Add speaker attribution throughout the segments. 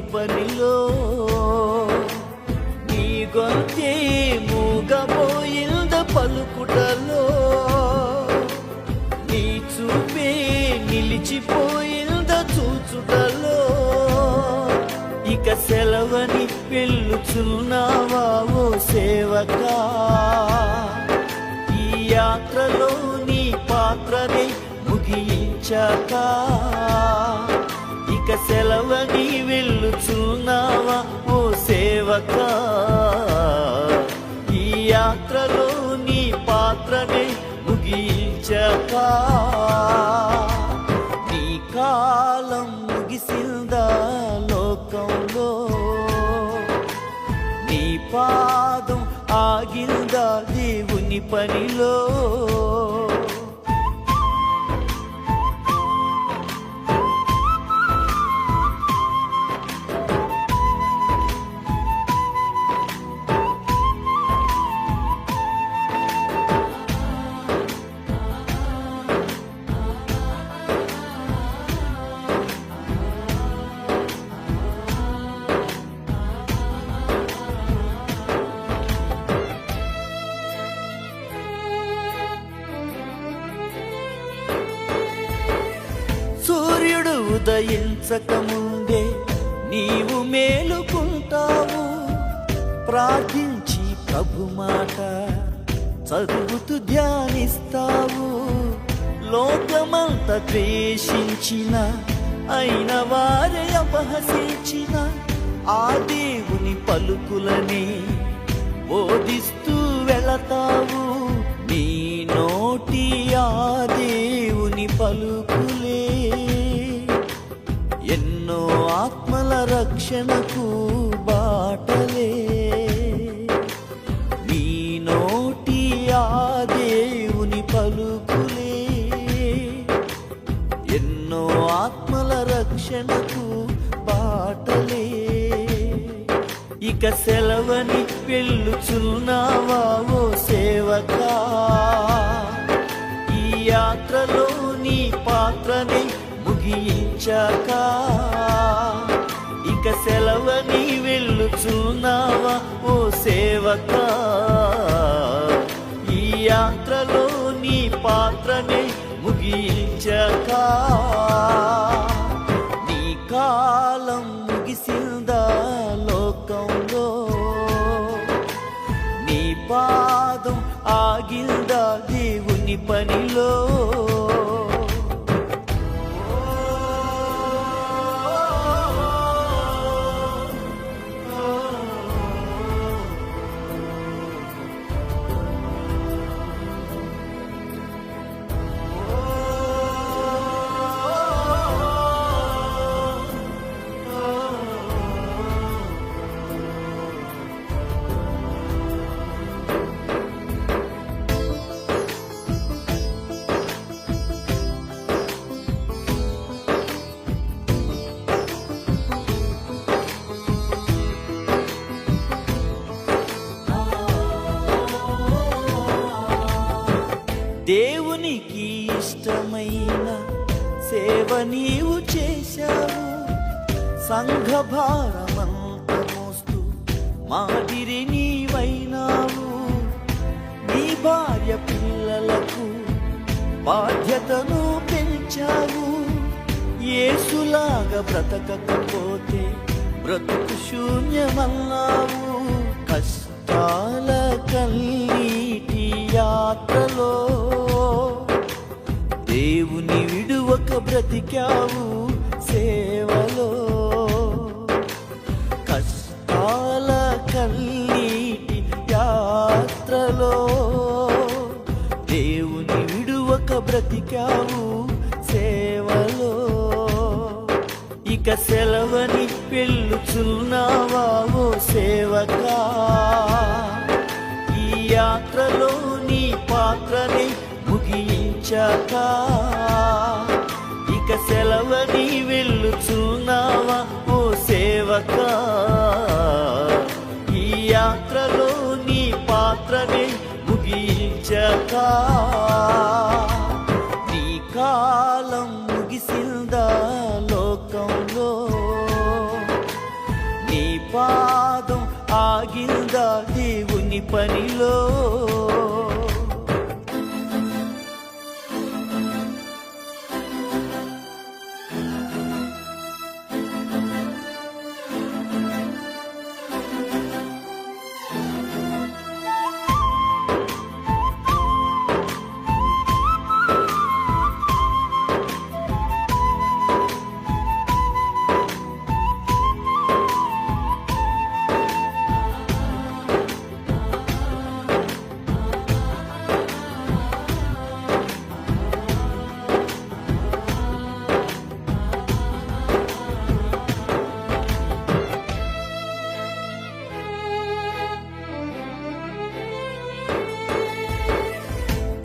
Speaker 1: పనిలో నీ గొంతే మూగబోయింద పలుకుటలో. నీ చూపే నిలిచిపోయింద చూచుటలో. ఇక సెలవని పిల్లుచున్నావా ఓ సేవకా? ఈ యాత్రలో నీ పాత్రనే ముగించాక ఇక సెలవని వెళ్ళుచున్నావా ఓ సేవక? ఈ యాత్రలో నీ పాత్రనే ముగించక? నీ కాలం ముగిసిందా లోకంలో? నీ పాదం ఆగిందా దేవుని పనిలో? సూర్యుడు ముందే నీవు మేలుకుంటావు. ప్రార్థించి ప్రభు మాట చదువుతూ ధ్యానిస్తావు. లోకమంత ద్వేషించిన అయిన వారే అపహసించిన ఆ దేవుని పలుకులని బోధిస్తూ వెళతావు. ఆత్మల రక్షణకు బాటలే. నీ నోటి ఆ దేవుని పలుకులే. ఎన్నో ఆత్మల రక్షణకు బాటలే. ఇక సెలవని వెళ్ళుచున్నావా ఓ సేవకా? ఈ యాత్రలో నీ పాత్రని ముగించాక ఇక సెలవని వెళ్ళుచున్నావా ఓ సేవక? ఈ యాత్రలో నీ పాత్రని ముగించక నీ కాలం ముగిసిందా లోకంలో? నీ పాదం ఆగిందా దేవుని పనిలో? సంఘభారమంత మోస్తూ మాదిరి నీవైనావు. నీ భార్య పిల్లలకు బాధ్యతను పెంచావు. ఏసులాగా బ్రతకకపోతే బ్రతుకు శూన్యమన్నావు. కష్టాల కన్నీటి యాత్రలో దేవుని విడువక బ్రతికావు సేవలో. కాల కన్నీటి యాత్రలో దేవుని విడువక బ్రతికావు సేవలో. ఇక సెలవని పెళ్ళుచున్నావా ఓ సేవకా? ఈ యాత్రలో నీ పాత్రని ముగించాక దేవుని పనిలో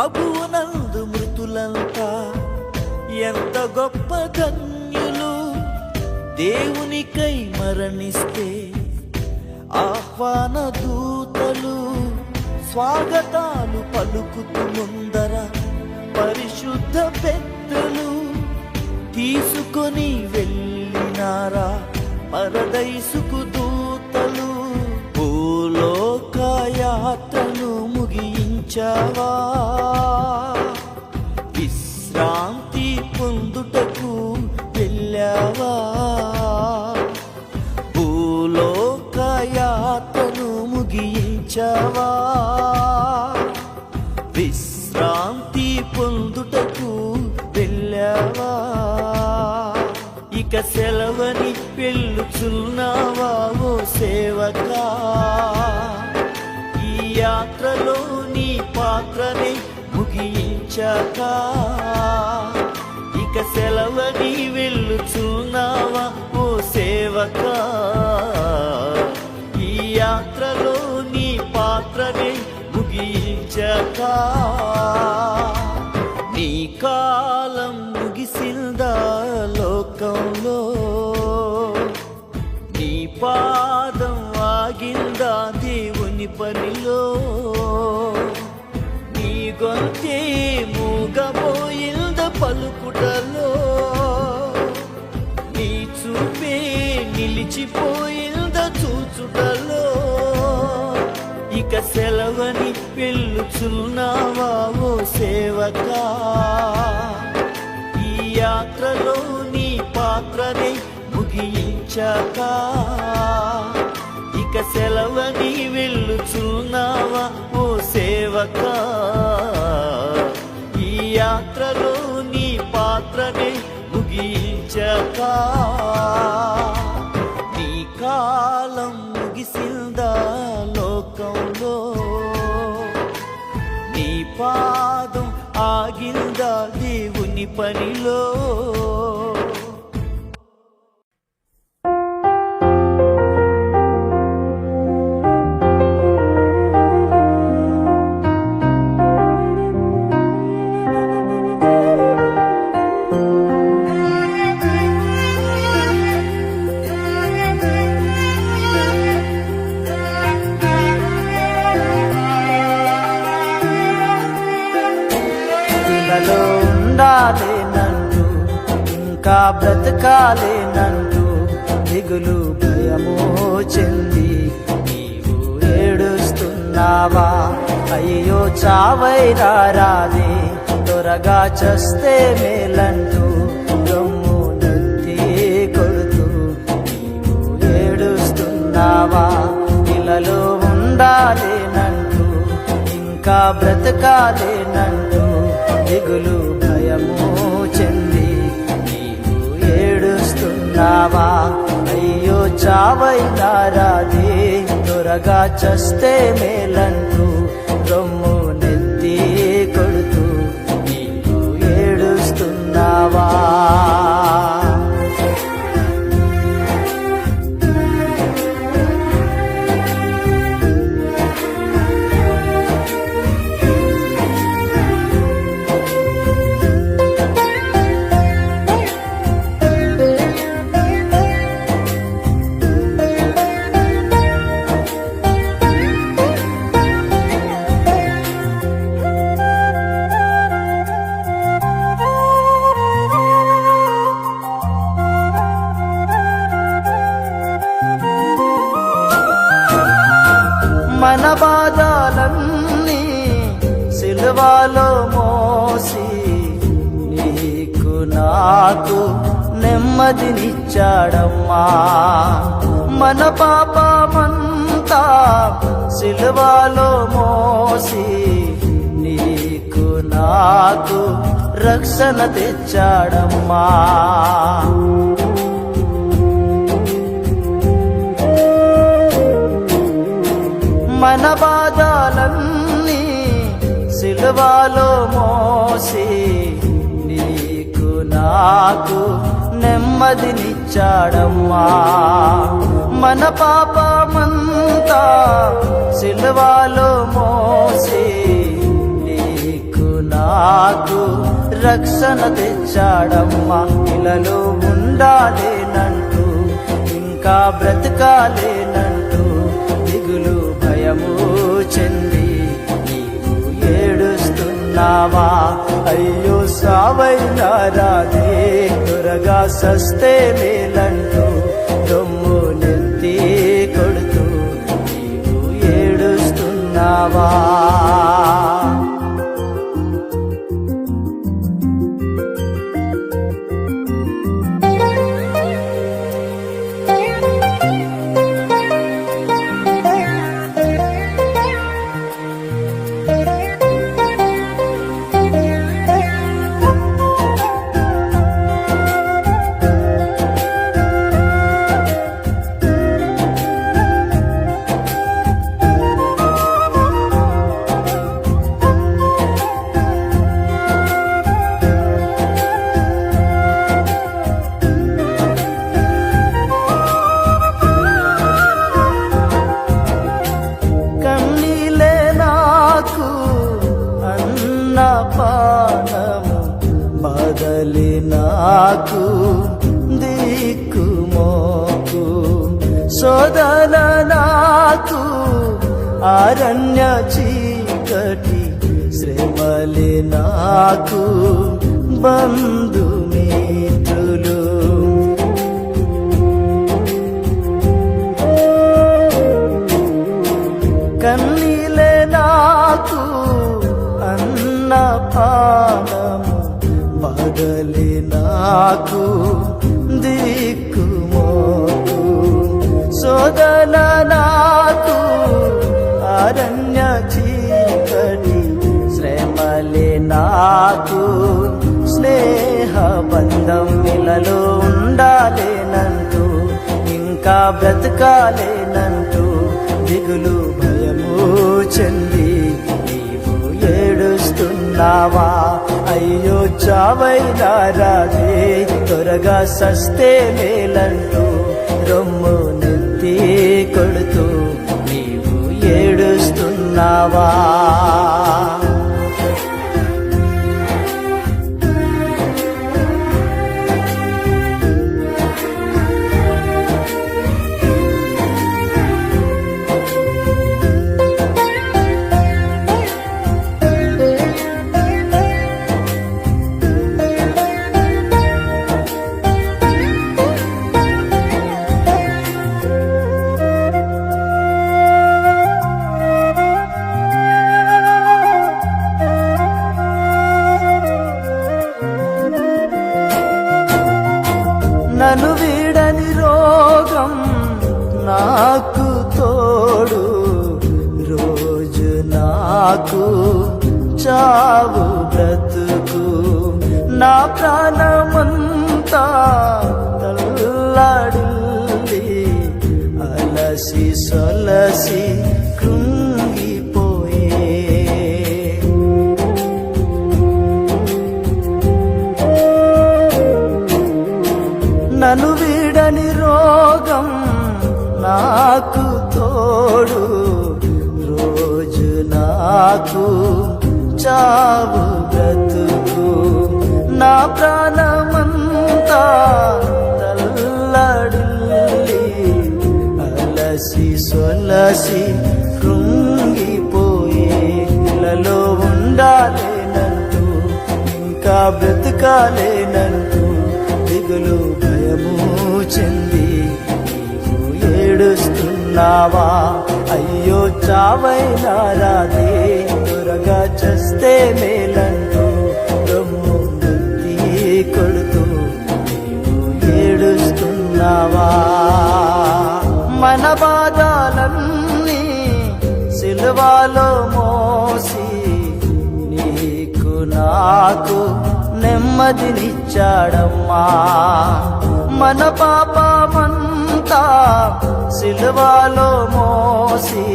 Speaker 1: ప్రభువునందు మృతులంతా ఎంత గొప్ప ధన్యులు. దేవునికై మరణిస్తే ఆహ్వాన దూతలు స్వాగతాలు పలుకుతు ముందర పరిశుద్ధ పెద్దలు తీసుకొని వెళ్ళినారా పరదైసుకు దూతలు. భూలోక యాత్రను ముగించావా విశ్రాంతి పొందుటకు వెళ్ళావా? భూలోక యాత్రను ముగించావా? విశ్రాంతి పొందుటకు వెళ్ళావా? ఇక సెలవని పెళ్ళుచున్నావా ఓ సేవకా? ఈ యాత్రలో పాత్రని ముగించాక ఇక సెలవని వెళ్ళుచున్నావా ఓ సేవక? ఈ యాత్రలో నీ పాత్రని ముగించాక నీ కాలం ముగిసిందా లోకంలో? నీ పాదం ఆగిందా దేవుని పనిలో? కొంతే గొంతే మూగబోయింద పలుకుటలో. నీ చూపే నిలిచిపోయింద చూచుటలో. ఇక సెలవని వెళ్ళుచున్నావా ఓ సేవకా? ఈ యాత్రలో నీ పాత్రని ముగించాక ఇక సెలవని వెళ్ళుచున్నావా ఓ సేవక? ఈ యాత్రలో నీ పాత్రని ముగించక? నీ కాలం ముగిసిందా లోకంలో? నీ పాదం ఆగిందా దేవుని పనిలో?
Speaker 2: ఇలలో ఉండాలేనంటూ ఇంకా బ్రతకాలేనంటూ దిగులు భయమో చెంది నీవు ఏడుస్తున్నావా? అయ్యో చావైరా రాదే త్వరగా చస్తే మేలంటూ రొమ్ము నత్తి కొడుతూ నీవు ఏడుస్తున్నావా? ఇలలో ఉండాలేనంటూ ఇంకా బ్రతకాలేనంటూ దిగులు భయము చెంది నీవు ఏడుస్తున్నావా? అయ్యో చావైనా రాదే త్వరగా చస్తే మేలంటూ రొమ్ము మన బాధాలన్నీ సిల్వాలో మోసి నీకు నాకు నెమ్మదినిచ్చాడమ్మా. మన పాపమంతా సిల్వాలో మోసి నీకు నాకు రక్షణ తెచ్చాడమ్మా. మన బాధలన్నీ సిలువాలో మోసి నీకు నాకు నెమ్మదినిచ్చాడమ్మా. మన పాపమంతా సిలువాలో మోసి నీకు నాకు రక్షణ తెచ్చాడమ్మా. ఇలలో ఉండాలేనంటూ ఇంకా బ్రతకాలేనంటూ ఉన్నావా? అయ్యో సావైన రాధే త్వరగా సస్తే మేలంటూ దొమ్ము నెత్తి కొడుతూ నీవు ఏడుస్తున్నావా? అరణ్య చీకటి శ్రమలి నాకు బంధుమిత్రులు కన్నీలే నాకు అన్న పానము బదలి నాకు దిక్కు సోదన నా బంధం ఇలలో ఉండాలేనంటూ ఇంకా బ్రతకాలేనంటూ దిగులు భయము చెంది నీవు ఏడుస్తున్నావా? అయ్యో చావైనా రాదే త్వరగా సస్తే మేలంటూ రొమ్ము నెత్తి కొడుతూ నీవు ఏడుస్తున్నావా? నన్ను వీడని రోగం నాకు తోడు. రోజు నాకు చావు బ్రతుకు. నా ప్రాణమంతా తల్లాడింది అలసి సొలసి కృంగిపోయే నను వీడని రోగం నాకు తోడు. రోజు నాకు చావు బ్రతుకు. నా ప్రాణమంతా తల్లడిల్లి అలసి సొలసి కృంగిపోయి ఇళ్ళలో ఉండాలేనంటూ ఇంకా బ్రతకాలేనంటూ దిగులు భయము చెంది ఏడుస్తున్నావా? అయ్యో చావైనా రాదే త్వరగా చస్తే మేలంటూ రొమ్ము కొడుతూ ఏడుస్తున్నావా? మన బాధాలన్నీ సిలువాలో మోసి నీకు నాకు నెమ్మదినిచ్చాడమ్మా. మన పాపమంతా సిల్వాలో మోసి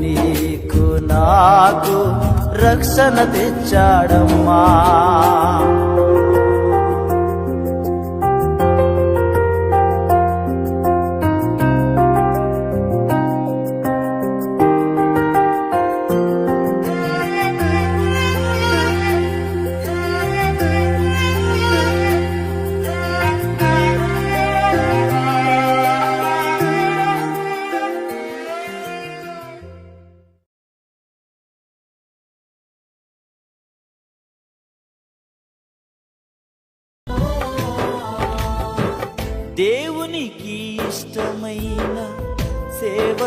Speaker 2: నీకు నాకు రక్షణ తెచ్చాడమ్మా.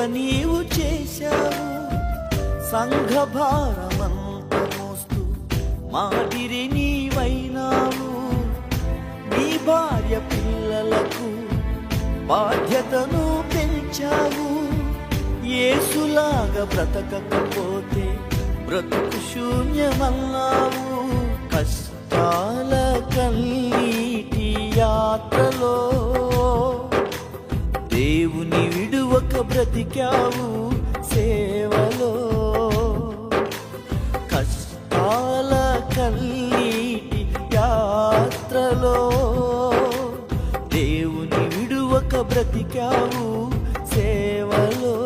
Speaker 1: నీవు చేశావు. సంఘ భారమంత మోస్తూ మాదిరి నీవైనావు. నీ భార్య పిల్లలకు బాధ్యతను పెంచావు. ఏసులాగా బ్రతకకపోతే బ్రతుకు శూన్యమన్నావు. కష్టాల కన్నీటి యాత్రలో దేవుని విడు బ్రతికావు సేవలో. కష్టాల కన్నీటి యాత్రలో దేవుని విడువక బ్రతికావు సేవలో.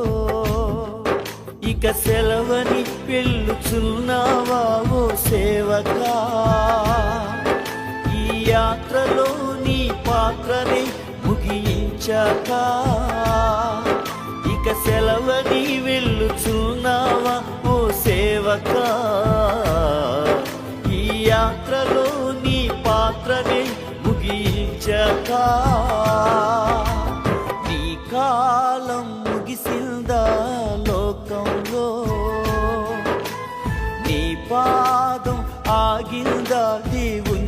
Speaker 1: ఇక సెలవని వెళ్ళుచున్నావా ఓ సేవకా? ఈ యాత్రలో నీ పాత్రని ముగించాక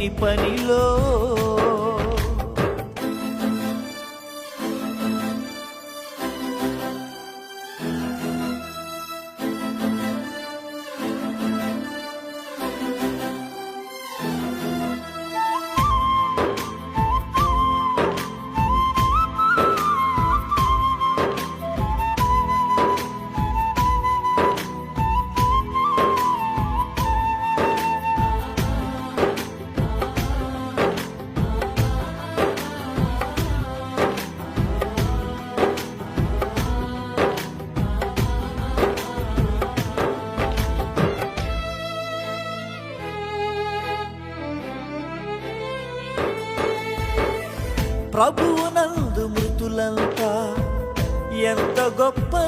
Speaker 1: పనిలో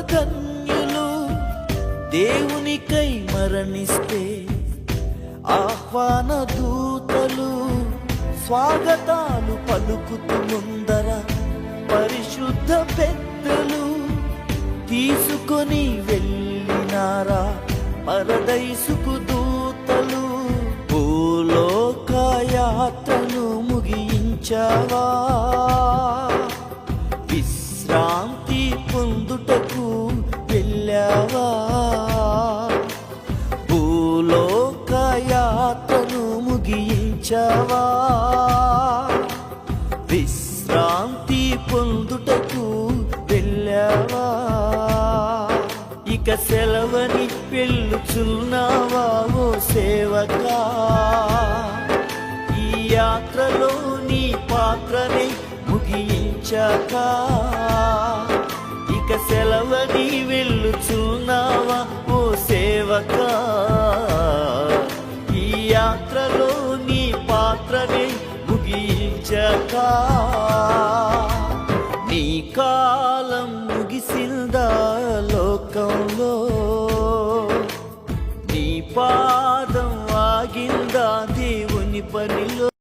Speaker 1: ధన్యులు దేవునికై మరణిస్తే ఆహ్వాన దూతలు స్వాగతాలు పలుకుతూ ముందర పరిశుద్ధ పెద్దలు తీసుకొని వెళ్ళినారా పరదైసుకు దూతలు. భూలోక యాత్రను ముగించావా? విశ్రాంతి వెళ్ళావా భూలోక యాత్రను ముగించావా? విశ్రాంతి పొందుటకు వెళ్ళావా? ఇక సెలవని పెళ్ళుచున్నావా ఓ సేవకా? ఈ యాత్రలో నీ పాత్రని ముగించాక? ఇక సెలవని వెళ్ళుచున్నావా ఓ సేవకా? ఈ యాత్రలో నీ పాత్రనే ముగించక. నీ కాలం ముగిసిందా లోకంలో? నీ పాదం ఆగిందా దేవుని పనిలో?